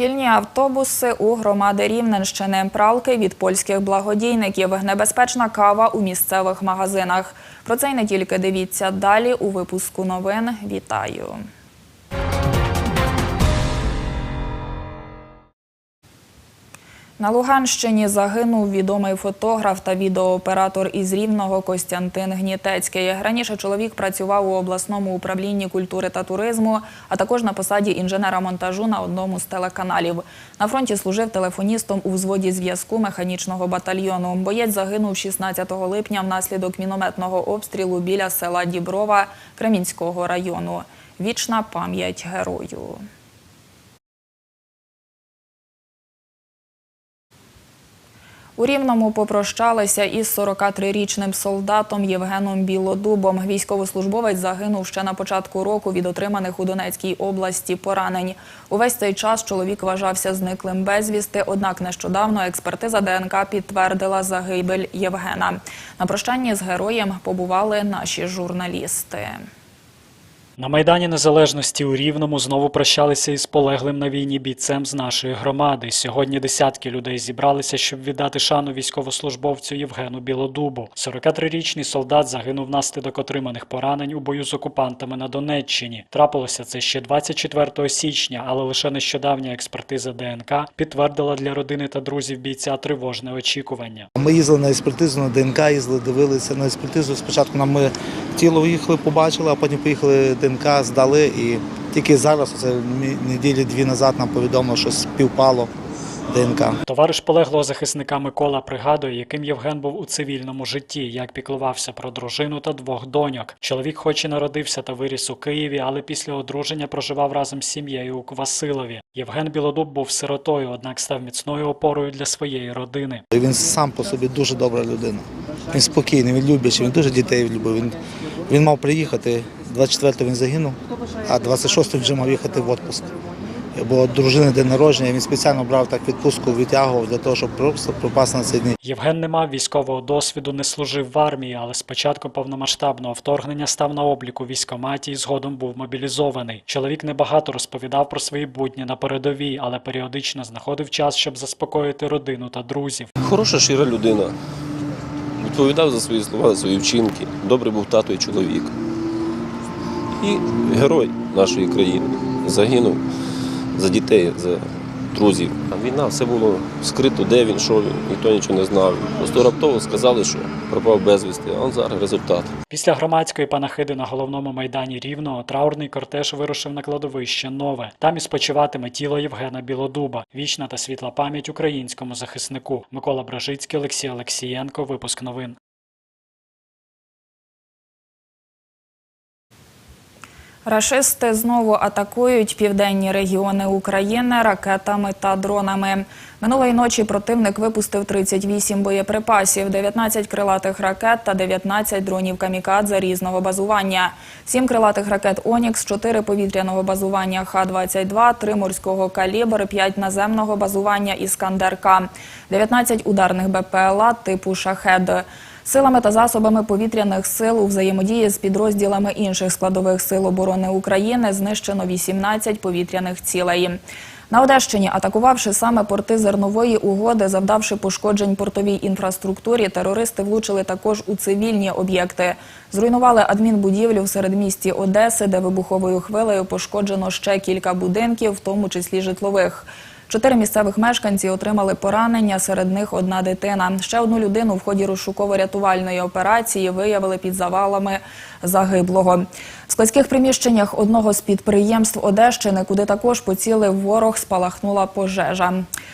Шкільні автобуси у громади Рівненщини, пралки від польських благодійників, небезпечна кава у місцевих магазинах. Про це й не тільки дивіться далі у випуску новин. Вітаю! На Луганщині загинув відомий фотограф та відеооператор із Рівного Костянтин Гнітецький. Раніше чоловік працював у обласному управлінні культури та туризму, а також на посаді інженера монтажу на одному з телеканалів. На фронті служив телефоністом у взводі зв'язку механічного батальйону. Боєць загинув 16 липня внаслідок мінометного обстрілу біля села Діброва Кремінського району. Вічна пам'ять герою. У Рівному попрощалися із 43-річним солдатом Євгеном Білодубом. Військовослужбовець загинув ще на початку року від отриманих у Донецькій області поранень. Увесь цей час чоловік вважався зниклим безвісти, однак нещодавно експертиза ДНК підтвердила загибель Євгена. На прощанні з героєм побували наші журналісти. На Майдані Незалежності у Рівному знову прощалися із полеглим на війні бійцем з нашої громади. Сьогодні десятки людей зібралися, щоб віддати шану військовослужбовцю Євгену Білодубу. 43-річний солдат загинув внаслідок отриманих поранень у бою з окупантами на Донеччині. Трапилося це ще 24 січня, але лише нещодавня експертиза ДНК підтвердила для родини та друзів бійця тривожне очікування. Ми їздили на експертизу, на ДНК їздили, дивилися на експертизу. Спочатку нам ми тіло їхали, побачили, а потім поїхали здали. І тільки зараз, це неділі дві назад, нам повідомили, що співпало ДНК. Товариш полеглого захисника Микола пригадує, яким Євген був у цивільному житті, як піклувався про дружину та двох доньок. Чоловік, хоч і народився та виріс у Києві, але після одруження проживав разом з сім'єю у Квасилові. Євген Білодуб був сиротою, однак став міцною опорою для своєї родини. Він сам по собі дуже добра людина. Він спокійний, він любячий, він дуже дітей любив. Він, він мав приїхати, 24-го він загинув, а 26-го вже мав їхати в відпуск. Бо дружини день народження, він спеціально брав так відпустку, витягував для того, щоб просто пропасти на цей день. Євген не мав військового досвіду, не служив в армії, але з початку повномасштабного вторгнення став на обліку в військкоматі і згодом був мобілізований. Чоловік небагато розповідав про свої будні на передовій, але періодично знаходив час, щоб заспокоїти родину та друзів. Хороша, щира людина. Відповідав за свої слова, за свої вчинки. Добрий був тато і чоловік. І герой нашої країни загинув за дітей, за друзів. А війна все було скрито, де він, що він, ніхто нічого не знав. Просто раптово сказали, що пропав безвісти, а он зараз результат. Після громадської панахиди на головному майдані Рівного траурний кортеж вирушив на кладовище Нове. Там і спочиватиме тіло Євгена Білодуба. Вічна та світла пам'ять українському захиснику. Микола Бражицький, Олексій Олексієнко. Випуск новин. Рашисти знову атакують південні регіони України ракетами та дронами. Минулої ночі противник випустив 38 боєприпасів, 19 крилатих ракет та 19 дронів камікадзе різного базування. 7 крилатих ракет Онікс, 4 повітряного базування Х-22, 3 морського калібр, 5 наземного базування Іскандер-К, 19 ударних БПЛА типу Шахед. Силами та засобами повітряних сил у взаємодії з підрозділами інших складових сил оборони України знищено 18 повітряних цілей. На Одещині, атакувавши саме порти зернової угоди, завдавши пошкоджень портовій інфраструктурі, терористи влучили також у цивільні об'єкти. Зруйнували адмінбудівлю в середмісті Одеси, де вибуховою хвилею пошкоджено ще кілька будинків, в тому числі житлових. Чотири місцевих мешканці отримали поранення, серед них одна дитина. Ще одну людину в ході розшуково-рятувальної операції виявили під завалами загиблого. В складських приміщеннях одного з підприємств Одещини, куди також поцілив ворог, спалахнула пожежа.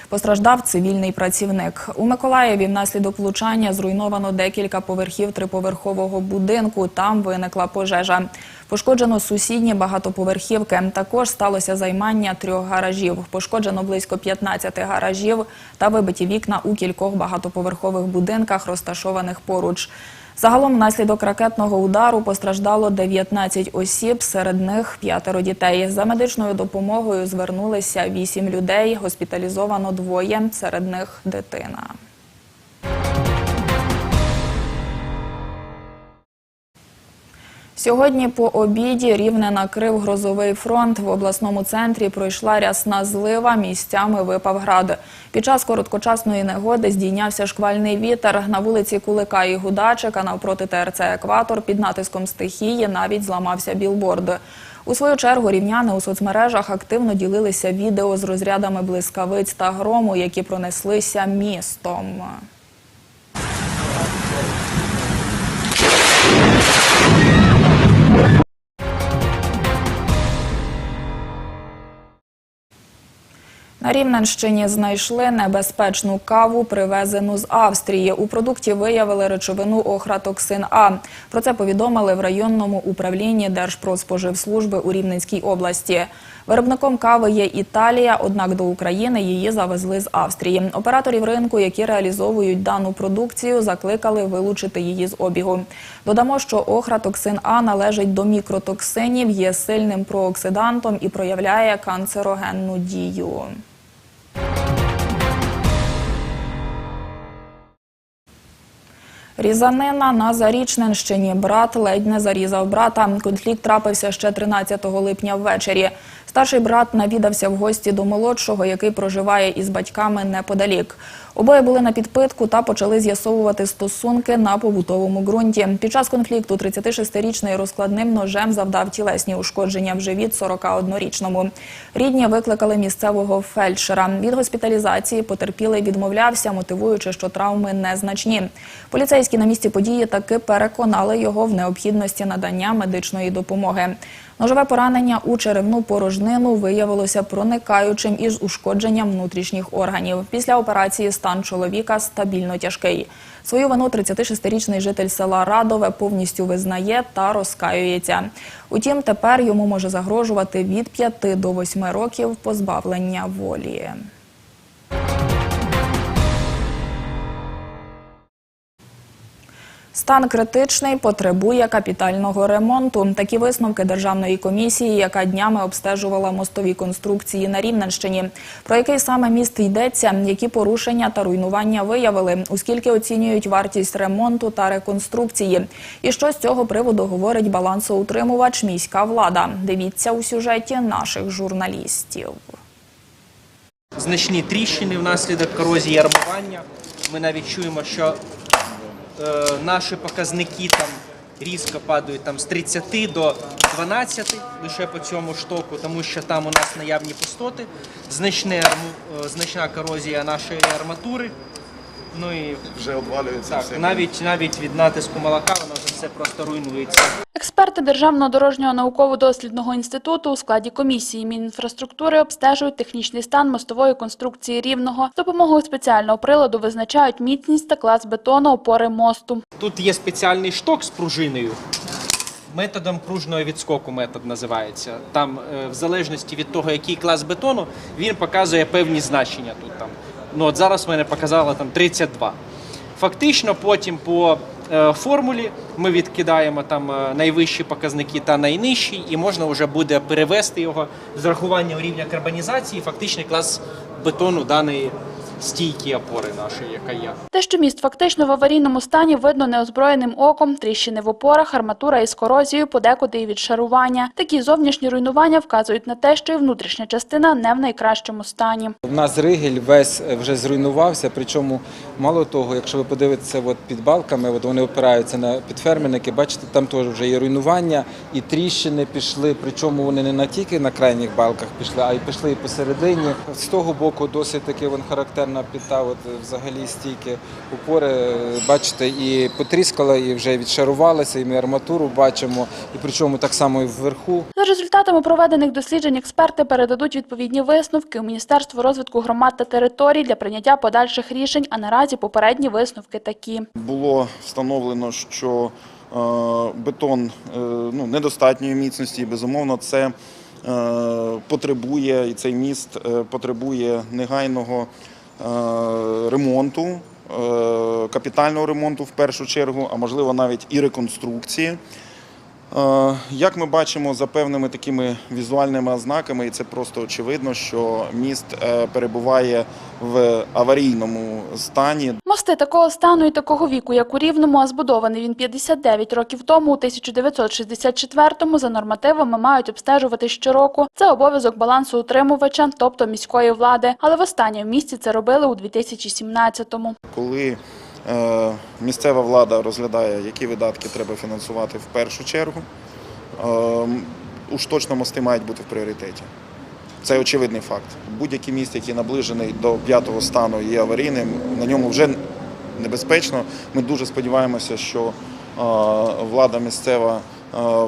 Постраждав цивільний працівник. У Миколаєві внаслідок влучання зруйновано декілька поверхів триповерхового будинку. Там виникла пожежа. Пошкоджено сусідні багатоповерхівки. Також сталося займання трьох гаражів. Пошкоджено близько 15 гаражів та вибиті вікна у кількох багатоповерхових будинках, розташованих поруч. Загалом внаслідок ракетного удару постраждало 19 осіб, серед них п'ятеро дітей. За медичною допомогою звернулися 8 людей, госпіталізовано двоє, серед них дитина. Сьогодні по обіді рівне накрив грозовий фронт. В обласному центрі пройшла рясна злива, місцями випав град. Під час короткочасної негоди здійнявся шквальний вітер. На вулиці Кулика і Гудачика навпроти ТРЦ «Екватор» під натиском стихії навіть зламався білборд. У свою чергу рівняни у соцмережах активно ділилися відео з розрядами блискавиць та грому, які пронеслися містом. На Рівненщині знайшли небезпечну каву, привезену з Австрії. У продукті виявили речовину охратоксин А. Про це повідомили в районному управлінні Держпродспоживслужби у Рівненській області. Виробником кави є Італія, однак до України її завезли з Австрії. Операторів ринку, які реалізовують дану продукцію, закликали вилучити її з обігу. Додамо, що охратоксин А належить до мікротоксинів, є сильним прооксидантом і проявляє канцерогенну дію. Різанина на Зарічненщині. Брат ледь не зарізав брата. Конфлікт трапився ще 13 липня ввечері. Старший брат навідався в гості до молодшого, який проживає із батьками неподалік. Обоє були на підпитку та почали з'ясовувати стосунки на побутовому ґрунті. Під час конфлікту 36-річний розкладним ножем завдав тілесні ушкодження в живіт 41-річному. Рідні викликали місцевого фельдшера. Від госпіталізації потерпілий відмовлявся, мотивуючи, що травми незначні. Поліцейські на місці події таки переконали його в необхідності надання медичної допомоги. Ножове поранення у черевну порожнину виявилося проникаючим із ушкодженням внутрішніх органів. Після операції стан чоловіка стабільно тяжкий. Свою вину 36-річний житель села Радове повністю визнає та розкаюється. Утім, тепер йому може загрожувати від 5 до 8 років позбавлення волі. Стан критичний потребує капітального ремонту. Такі висновки державної комісії, яка днями обстежувала мостові конструкції на Рівненщині. Про який саме міст йдеться, які порушення та руйнування виявили, оскільки оцінюють вартість ремонту та реконструкції. І що з цього приводу говорить балансоутримувач міська влада. Дивіться у сюжеті наших журналістів. значні тріщини внаслідок корозії армування. Ми навіть чуємо, що е, наші показники там різко падають там, з 30 до 12 лише по цьому штоку, тому що там у нас наявні пустоти, значне, е, значна корозія нашої арматури. Ну і вже обвалюється так, все. навіть, навіть від натиску молока вже все просто руйнується. Експерти Державного дорожнього науково-дослідного інституту у складі комісії Мінінфраструктури обстежують технічний стан мостової конструкції рівного. З допомогою спеціального приладу визначають міцність та клас бетону опори мосту. Тут є спеціальний шток з пружиною. Методом пружного відскоку метод називається. Там, е, в залежності від того, який клас бетону, він показує певні значення тут. Там. Ну, от зараз мене показало там 32. Фактично, потім по е, формулі ми відкидаємо там е, найвищі показники та найнижчі, і можна вже буде перевести його з рахуванням рівня карбонізації, фактичний клас бетону даної стійки опори нашої, яка є. Те, що міст фактично в аварійному стані, видно неозброєним оком, тріщини в опорах, арматура із корозією, подекуди і від шарування. Такі зовнішні руйнування вказують на те, що і внутрішня частина не в найкращому стані. У нас ригель весь е, вже зруйнувався, причому мало того, якщо ви подивитеся от під балками, от вони опираються на підфермерники, бачите, там теж вже є руйнування, і тріщини пішли, причому вони не на тільки на крайніх балках пішли, а й пішли і посередині. З того боку досить таки вон характерна піта, от взагалі стійки опори, е, бачите, і потріскала, і вже відшарувалася, і ми арматуру бачимо, і причому так само і вверху. За результатами проведених досліджень експерти передадуть відповідні висновки у Міністерство розвитку громад та територій для прийняття подальших рішень, а наразі попередні висновки такі. Було встановлено, що е, бетон е, ну, недостатньої міцності, і безумовно, це е, потребує, і цей міст потребує негайного ремонту, е, капітального ремонту в першу чергу, а можливо навіть і реконструкції. Е, Як ми бачимо за певними такими візуальними ознаками, і це просто очевидно, що міст е, перебуває в аварійному стані. Мости такого стану і такого віку, як у Рівному, а збудований він 59 років тому, у 1964-му, за нормативами мають обстежувати щороку. Це обов'язок балансоутримувача, тобто міської влади. Але востаннє в місті це робили у 2017-му. Коли місцева влада розглядає, які видатки треба фінансувати в першу чергу, е, уж точно мости мають бути в пріоритеті. Це очевидний факт. Будь-який міст, який наближений до п'ятого стану, є аварійним, на ньому вже небезпечно. Ми дуже сподіваємося, що е, влада місцева е,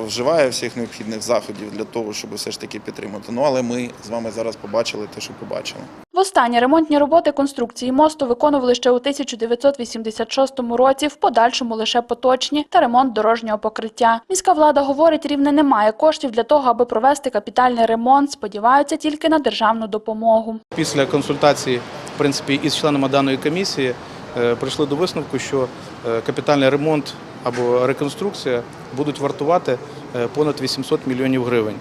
вживає всіх необхідних заходів для того, щоб все ж таки підтримати. Ну але ми з вами зараз побачили те, що побачили. Востаннє ремонтні роботи конструкції мосту виконували ще у 1986 році, в подальшому лише поточні та ремонт дорожнього покриття. Міська влада говорить, рівне немає коштів для того, аби провести капітальний ремонт. Сподіваються тільки на державну допомогу. Після консультації в принципі, із членами даної комісії е, прийшли до висновку, що е, капітальний ремонт або реконструкція будуть вартувати е, понад 800 мільйонів гривень.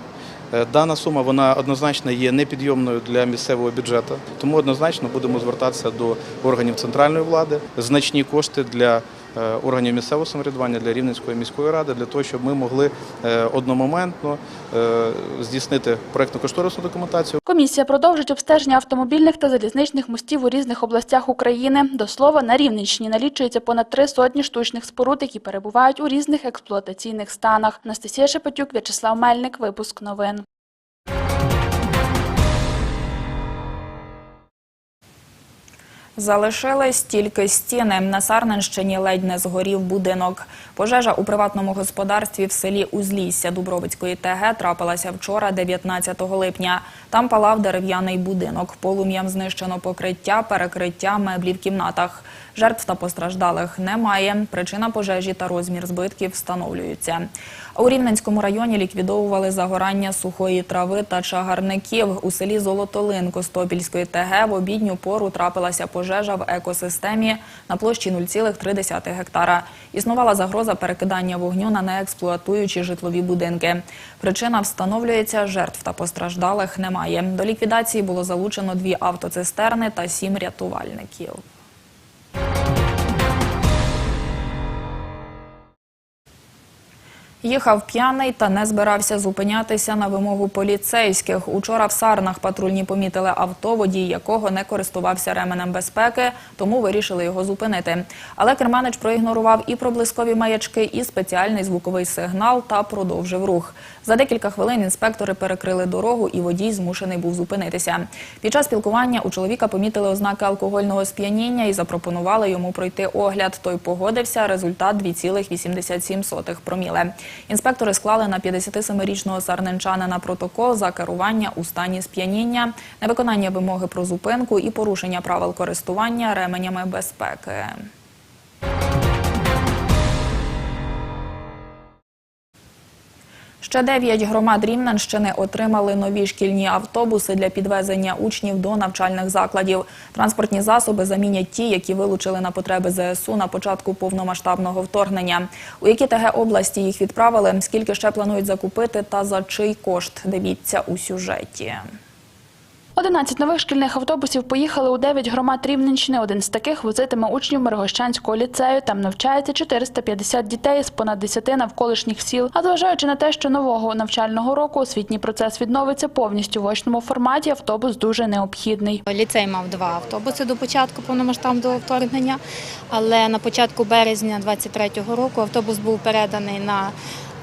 Е, Дана сума вона однозначно є непідйомною для місцевого бюджету, тому однозначно будемо звертатися до органів центральної влади. Значні кошти для органів місцевого самоврядування для Рівненської міської ради для того, щоб ми могли е, одномоментно е, здійснити проектно-кошторисну документацію. Комісія продовжить обстеження автомобільних та залізничних мостів у різних областях України. До слова, на Рівненщині налічується понад три сотні штучних споруд, які перебувають у різних експлуатаційних станах. Анастасія Шепетюк, В'ячеслав Мельник. Випуск новин. Залишились тільки стіни. На Сарненщині ледь не згорів будинок. Пожежа у приватному господарстві в селі Узлісся Дубровицької ТГ трапилася вчора, 19 липня. Там палав дерев'яний будинок. Полум'ям знищено покриття, перекриття, меблі в кімнатах. Жертв та постраждалих немає. Причина пожежі та розмір збитків встановлюються. У Рівненському районі ліквідовували загорання сухої трави та чагарників. У селі Золотолин Костопільської ТГ в обідню пору трапилася пожежа в екосистемі на площі 0,3 гектара. Існувала загроза перекидання вогню на неексплуатуючі житлові будинки. Причина встановлюється, жертв та постраждалих немає. До ліквідації було залучено дві автоцистерни та сім рятувальників. Їхав п'яний та не збирався зупинятися на вимогу поліцейських. Учора в Сарнах патрульні помітили авто, водій якого не користувався ременем безпеки, тому вирішили його зупинити. Але керманич проігнорував і проблискові маячки, і спеціальний звуковий сигнал та продовжив рух. За декілька хвилин інспектори перекрили дорогу, і водій змушений був зупинитися. Під час спілкування у чоловіка помітили ознаки алкогольного сп'яніння і запропонували йому пройти огляд. Той погодився. Результат 2,87 проміле. Інспектори склали на 57-річного сарненчанина протокол за керування у стані сп'яніння, невиконання вимоги про зупинку і порушення правил користування ременями безпеки. Ще дев'ять громад Рівненщини отримали нові шкільні автобуси для підвезення учнів до навчальних закладів. Транспортні засоби замінять ті, які вилучили на потреби ЗСУ на початку повномасштабного вторгнення. У які ТГ області їх відправили, скільки ще планують закупити та за чий кошт, дивіться у сюжеті. 11 нових шкільних автобусів поїхали у 9 громад Рівненщини. Один з таких возитиме учнів Миргощанського ліцею. Там навчається 450 дітей з понад 10 навколишніх сіл. А зважаючи на те, що нового навчального року освітній процес відновиться повністю в очному форматі, автобус дуже необхідний. Ліцей мав два автобуси до початку повномасштабного вторгнення, але на початку березня 23-го року автобус був переданий на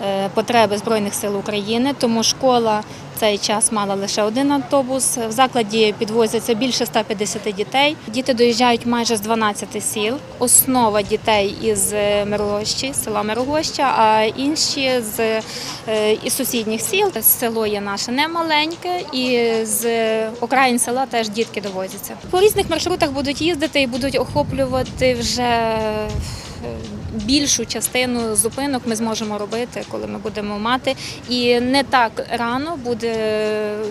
е, потреби Збройних сил України, тому школа цей час мала лише один автобус. В закладі підвозяться більше 150 дітей. Діти доїжджають майже з 12 сіл. Основа дітей із е, Мирогощі, села Мирогоща, а інші з е, із сусідніх сіл. Село є наше немаленьке, і з окраїн села теж дітки довозяться. По різних маршрутах будуть їздити і будуть охоплювати вже е, більшу частину зупинок ми зможемо робити, коли ми будемо мати. І не так рано буде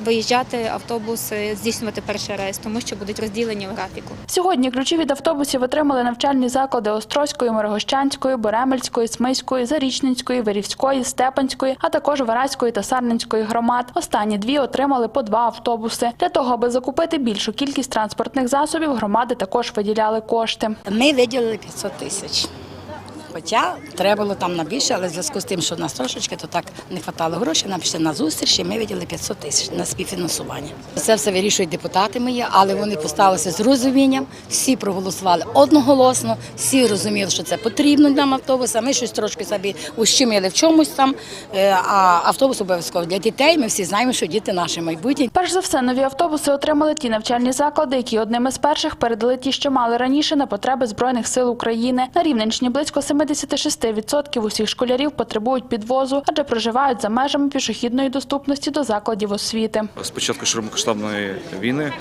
виїжджати автобус, е, здійснювати перший рейс, тому що будуть розділені в графіку. Сьогодні ключі від автобусів отримали навчальні заклади Острозької, Мирогощанської, Боремельської, Смиської, Зарічненської, Верівської, Степанської, а також Вараської та Сарненської громад. Останні дві отримали по два автобуси. Для того, аби закупити більшу кількість транспортних засобів, громади також виділяли кошти. Ми виділили 500 тисяч. Хоча треба було там на більше, але в зв'язку з тим, що в нас трошечки, то так не вистачало грошей, нам пішли на зустріч, і ми виділили 500 тисяч на співфінансування. Це все вирішують депутати мої, але вони поставилися з розумінням, всі проголосували одноголосно, всі розуміли, що це потрібно нам автобуса. Ми щось трошки собі ущемили в чомусь там, е, а автобус обов'язково для дітей. Ми всі знаємо, що діти наші майбутнє. Перш за все, нові автобуси отримали ті навчальні заклади, які одними з перших передали ті, що мали раніше на потреби збройних сил України. На Рівненщині близько 76% усіх школярів потребують підвозу, адже проживають за межами пішохідної доступності до закладів освіти. З початку широкомасштабної війни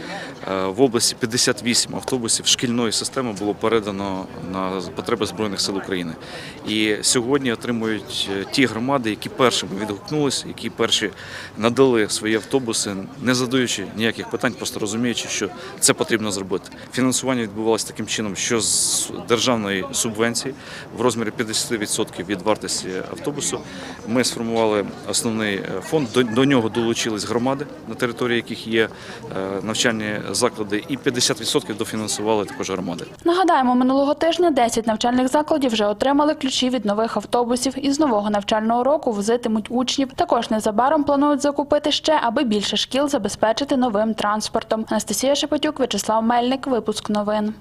е, в області 58 автобусів шкільної системи було передано на потреби Збройних сил України. І сьогодні отримують е, ті громади, які першими відгукнулися, які перші надали свої автобуси, не задаючи ніяких питань, просто розуміючи, що це потрібно зробити. Фінансування відбувалося таким чином, що з державної субвенції в розмірі 50% від вартості автобусу ми сформували основний е, фонд. До, нього долучились громади, на території яких є е, навчальні заклади, і 50% дофінансували також громади. Нагадаємо, минулого тижня 10 навчальних закладів вже отримали ключі від нових автобусів і з нового навчального року возитимуть учнів. Також незабаром планують закупити ще, аби більше шкіл забезпечити новим транспортом. Анастасія Шепетюк, Вячеслав Мельник. Випуск новин.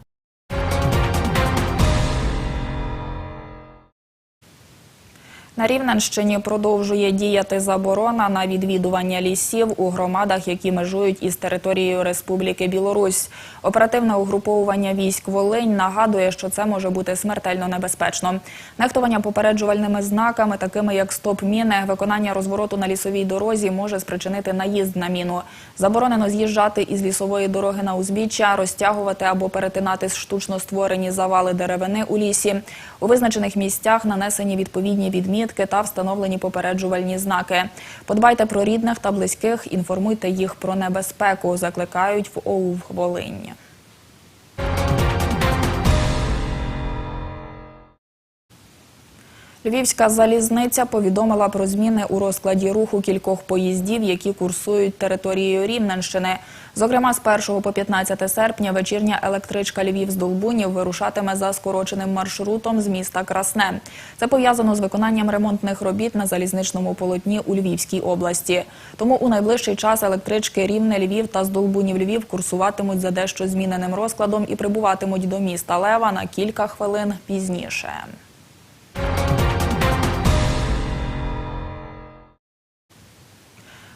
На Рівненщині продовжує діяти заборона на відвідування лісів у громадах, які межують із територією Республіки Білорусь. Оперативне угруповування військ Волинь нагадує, що це може бути смертельно небезпечно. Нехтування попереджувальними знаками, такими як стоп-міни, виконання розвороту на лісовій дорозі може спричинити наїзд на міну. Заборонено з'їжджати із лісової дороги на узбіччя, розтягувати або перетинати штучно створені завали деревини у лісі. У визначених місцях нанесені відповідні відмітки та встановлені попереджувальні знаки. Подбайте про рідних та близьких, інформуйте їх про небезпеку. Закликають в ОУВ Волинь. Львівська залізниця повідомила про зміни у розкладі руху кількох поїздів, які курсують територією Рівненщини. Зокрема, з 1 по 15 серпня вечірня електричка Львів з Долбунів вирушатиме за скороченим маршрутом з міста Красне. Це пов'язано з виконанням ремонтних робіт на залізничному полотні у Львівській області. Тому у найближчий час електрички Рівне Львів та з Долбунів Львів курсуватимуть за дещо зміненим розкладом і прибуватимуть до міста Лева на кілька хвилин пізніше.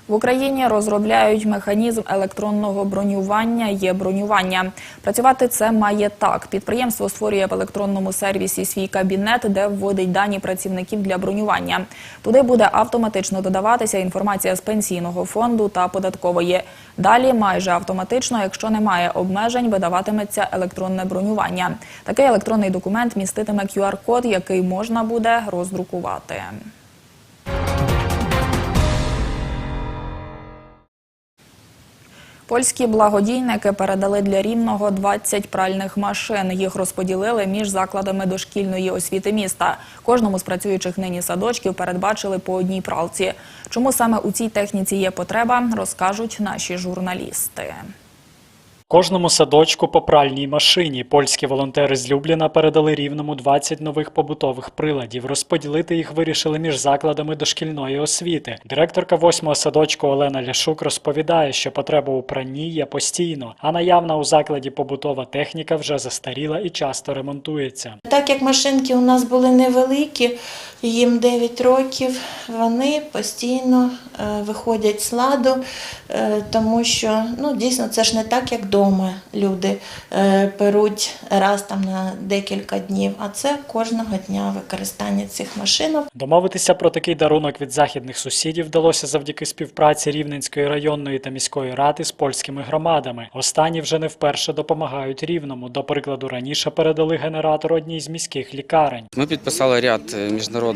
В Україні розробляють механізм електронного бронювання. Є бронювання. Працювати це має так. Підприємство створює в електронному сервісі свій кабінет, де вводить дані працівників для бронювання. Туди буде автоматично додаватися інформація з пенсійного фонду та податкової. Далі майже автоматично, якщо немає обмежень, видаватиметься електронне бронювання. Такий електронний документ міститиме QR-код, який можна буде роздрукувати. Польські благодійники передали для Рівного 20 пральних машин. Їх розподілили між закладами дошкільної освіти міста. Кожному з працюючих нині садочків передбачили по одній пралці. Чому саме у цій техніці є потреба, розкажуть наші журналісти. Кожному садочку по пральній машині польські волонтери з Любліна передали рівному 20 нових побутових приладів. Розподілити їх вирішили між закладами дошкільної освіти. Директорка восьмого садочку Олена Ляшук розповідає, що потреба у пранні є постійно, а наявна у закладі побутова техніка вже застаріла і часто ремонтується. Так як машинки у нас були невеликі, їм 9 років, вони постійно е, виходять з ладу, е, тому що ну, дійсно це ж не так, як вдома люди е, перуть раз там на декілька днів, а це кожного дня використання цих машинок. Домовитися про такий дарунок від західних сусідів вдалося завдяки співпраці Рівненської районної та міської ради з польськими громадами. Останні вже не вперше допомагають рівному. До прикладу, раніше передали генератор одній з міських лікарень. Ми підписали ряд е,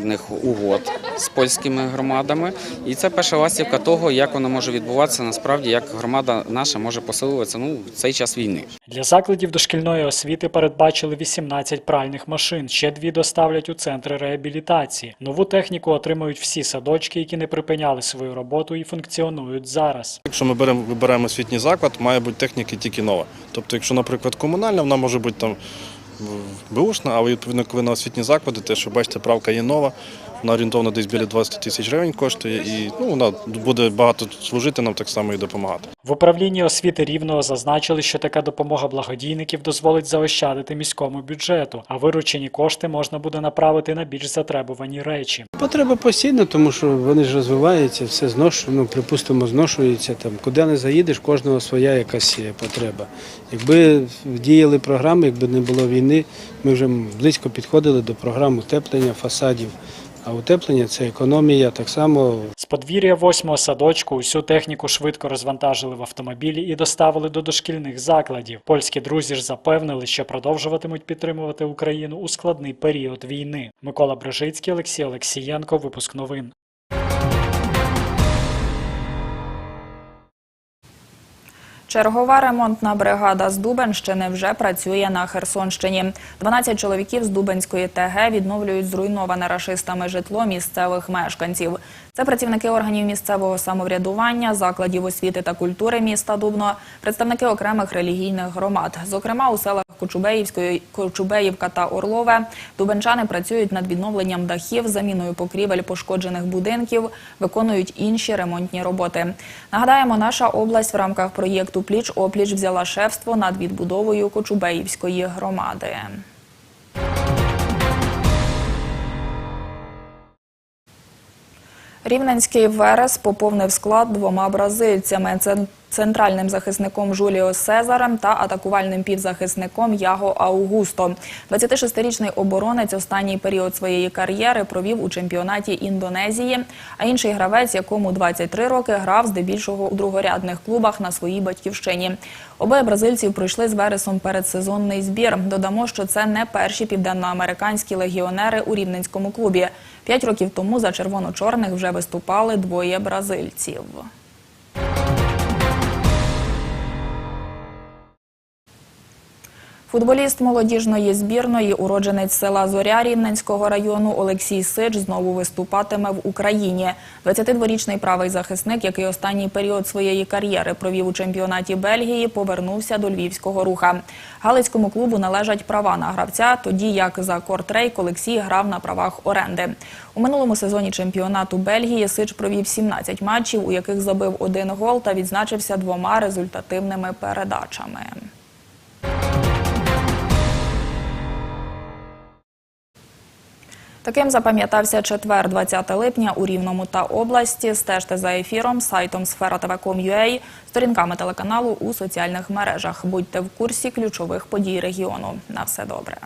міжнародних угод з польськими громадами, і це перша ластівка того, як воно може відбуватися насправді, як громада наша може посилюватися ну, в цей час війни. Для закладів дошкільної освіти передбачили 18 пральних машин. Ще дві доставлять у центри реабілітації. Нову техніку отримують всі садочки, які не припиняли свою роботу і функціонують зараз. Якщо ми беремо вибираємо освітній заклад, має бути техніка тільки нова. Тобто, якщо, наприклад, комунальна, вона може бути там беушна, але відповідно, коли на освітні заклади, те, що бачите, правка є нова, вона орієнтовно десь біля 20 тисяч гривень коштує, і ну, вона буде багато служити нам так само і допомагати. В управлінні освіти Рівного зазначили, що така допомога благодійників дозволить заощадити міському бюджету, а виручені кошти можна буде направити на більш затребувані речі. Потреба постійна, тому що вони ж розвиваються, все зношує, ну, припустимо, зношується там. Куди не заїдеш, кожного своя якась є потреба. Якби діяли програми, якби не було війни, ми вже близько підходили до програм утеплення фасадів. А утеплення це економія, так само З подвір'я восьмого садочку усю техніку швидко розвантажили в автомобілі і доставили до дошкільних закладів. Польські друзі ж запевнили, що продовжуватимуть підтримувати Україну у складний період війни. Микола Брижицький, Олексій Олексієнко. Випуск новин. Чергова ремонтна бригада з Дубенщини вже працює на Херсонщині. 12 чоловіків з Дубенської ТГ відновлюють зруйноване рашистами житло місцевих мешканців. Це працівники органів місцевого самоврядування, закладів освіти та культури міста Дубно, представники окремих релігійних громад. Зокрема, у селах Кочубеївка та Орлове дубенчани працюють над відновленням дахів, заміною покрівель пошкоджених будинків, виконують інші ремонтні роботи. Нагадаємо, наша область в рамках проєкту Пліч опліч взяла шефство над відбудовою Кочубеївської громади. Рівненський Верес поповнив склад двома бразильцями. Це центральним захисником Жуліо Сезарем та атакувальним півзахисником Яго Аугусто. 26-річний оборонець останній період своєї кар'єри провів у чемпіонаті Індонезії, а інший гравець, якому 23 роки, грав здебільшого у другорядних клубах на своїй батьківщині. Обоє бразильців пройшли з Вересом передсезонний збір. Додамо, що це не перші південноамериканські легіонери у рівненському клубі. П'ять років тому за червоно-чорних вже виступали двоє бразильців. Футболіст молодіжної збірної, уродженець села Зоря Рівненського району Олексій Сич знову виступатиме в Україні. 22-річний правий захисник, який останній період своєї кар'єри провів у чемпіонаті Бельгії, повернувся до львівського руха. Галицькому клубу належать права на гравця, тоді як за Кортрейк Олексій грав на правах оренди. У минулому сезоні чемпіонату Бельгії Сич провів 17 матчів, у яких забив один гол та відзначився двома результативними передачами. Таким запам'ятався четвер, 20 липня у Рівному та області. Стежте за ефіром, сайтом sfera.tv.com.ua, сторінками телеканалу у соціальних мережах. Будьте в курсі ключових подій регіону. На все добре.